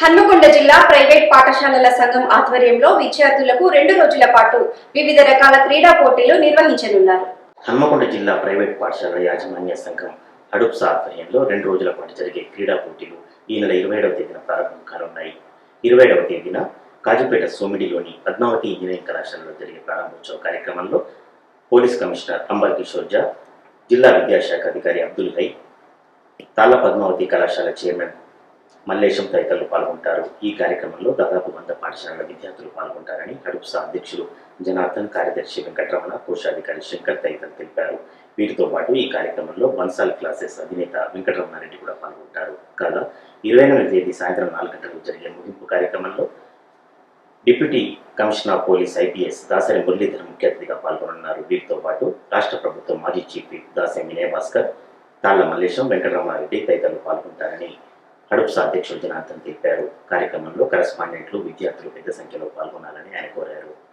హన్మకొండ జిల్లా ప్రైవేట్ పాఠశాలల సంఘం ఆధ్వర్యంలో విద్యార్థులకు రెండు రోజుల పాటు వివిధ రకాల క్రీడా పోటీలు నిర్వహించనున్నారు. హన్మకొండ జిల్లా ప్రైవేట్ పాఠశాల యాజమాన్య సంఘం హడుప్సా ఆధ్వర్యంలో రెండు రోజుల పాటు జరిగే క్రీడా పోటీలు ఈ నెల ఇరవై ఏడవ తేదీన ప్రారంభం కానున్నాయి. ఇరవై ఏడవ తేదీన కాజీపేట సోమిడిలోని పద్మావతి ఇంజనీరింగ్ కళాశాలలో జరిగే ప్రారంభోత్సవ కార్యక్రమంలో పోలీస్ కమిషనర్ అంబర్ కిషోర్ జా జిల్లా విద్యాశాఖ అధికారి అబ్దుల్ హై తాళ్ళ పద్మావతి కళాశాల చైర్మన్ మల్లేశం తదితరులు పాల్గొంటారు. ఈ కార్యక్రమంలో దాదాపు వంద పాఠశాలల విద్యార్థులు పాల్గొంటారని హడుప్సా అధ్యక్షులు జనార్దన్ కార్యదర్శి వెంకటరమణ కోశాధికారి శంకర్ తదితరులు తెలిపారు. వీటితో పాటు ఈ కార్యక్రమంలో బన్సాల్ క్లాసెస్ అధినేత వెంకటరమణారెడ్డి కూడా పాల్గొంటారు. కాగా ఇరవై ఎనిమిది తేదీ సాయంత్రం నాలుగు గంటలకు జరిగే ముగింపు కార్యక్రమంలో deputy commissioner of police IPS Dasari Muralidhar ముఖ్య అతిథిగా పాల్గొనున్నారు వీరితో పాటు రాష్ట్ర ప్రభుత్వం మాజీ చీఫ్ విప్ దాసరి వినయ్ భాస్కర్ తాళ్ళ మల్లేశం వెంకటరమణారెడ్డి తదితరులు పాల్గొంటారని కడుపు అధ్యక్షుడు జనార్దన్ తెలిపారు. కార్యక్రమంలో కరెస్పాండెంట్లు విద్యార్థులు పెద్ద సంఖ్యలో పాల్గొనాలని ఆయన కోరారు.